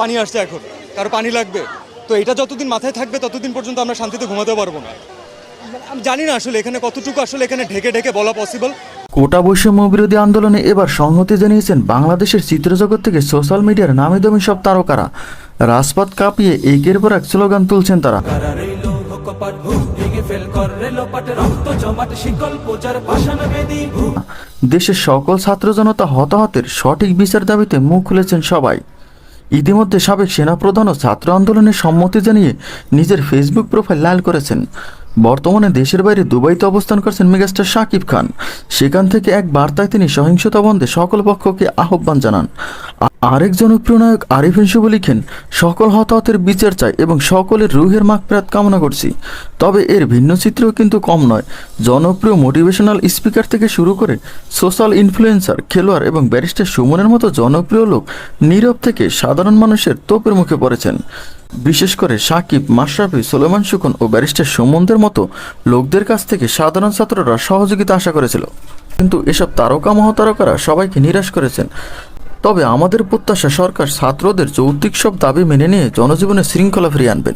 পানি আসছে এখন। কারও পানি লাগবে। তো এটা যতদিন মাথায় থাকবে, ততদিন পর্যন্ত আমরা শান্তিতে ঘুমাতে পারব না। আমি জানি না আসলে এখানে কতটুকু আসলে এখানে ঢেকে ঢেকে বলা পসিবল কোটা বৈষম্য বিরোধী আন্দোলনে এবার সংহতি জানিয়েছেন বাংলাদেশের চিত্রজগৎ থেকে সোশ্যাল মিডিয়ার নামি দামি সব তারকারা। রাজপথ কাঁপিয়ে একের পর এক স্লোগান তুলছেন তারা। দেশের সকল ছাত্র জনতা হতাহতের সঠিক বিচার দাবিতে মুখ খুলেছেন সবাই। ইতিমধ্যে সাবেক সেনাপ্রধান ও ছাত্র আন্দোলনের সম্মতি জানিয়ে নিজের ফেসবুক প্রোফাইল লাল করেছেন। বর্তমানে দেশের বাইরে দুবাইতে অবস্থান করছেন মেগাস্টার শাকিব খান। সেখান থেকে এক বার্তায় তিনি সহিংসতা বন্ধে সকল পক্ষকে আহ্বান জানান। আরেক জনপ্রিয় নায়ক আরিফিন শুভ লিখেন, সকল হতাহতের বিচার চাই এবং সকলের রুহের মাগফিরাত কামনা করছি। তবে এর ভিন্ন চিত্রও কিন্তু কম নয়। জনপ্রিয় মোটিভেশনাল স্পিকার থেকে শুরু করে সোশ্যাল ইনফ্লুয়েন্সার, খেলোয়াড় এবং ব্যারিস্টার সুমনের মতো জনপ্রিয় লোক নীরব থেকে সাধারণ মানুষের তোপের মুখে পড়েছেন। বিশেষ করে সাকিব, মাশরাফি, সোলেমান সুকন ও ব্যারিস্টার সুমনদের মতো লোকদের কাছ থেকে সাধারণ ছাত্ররা সহযোগিতা আশা করেছিল। কিন্তু এসব তারকা মহাতারকারা সবাইকে নিরাশ করেছেন। তবে আমাদের প্রত্যাশা সরকার ছাত্রদের যৌক্তিক সব দাবি মেনে নিয়ে জনজীবনে শৃঙ্খলা ফিরিয়ে আনবেন।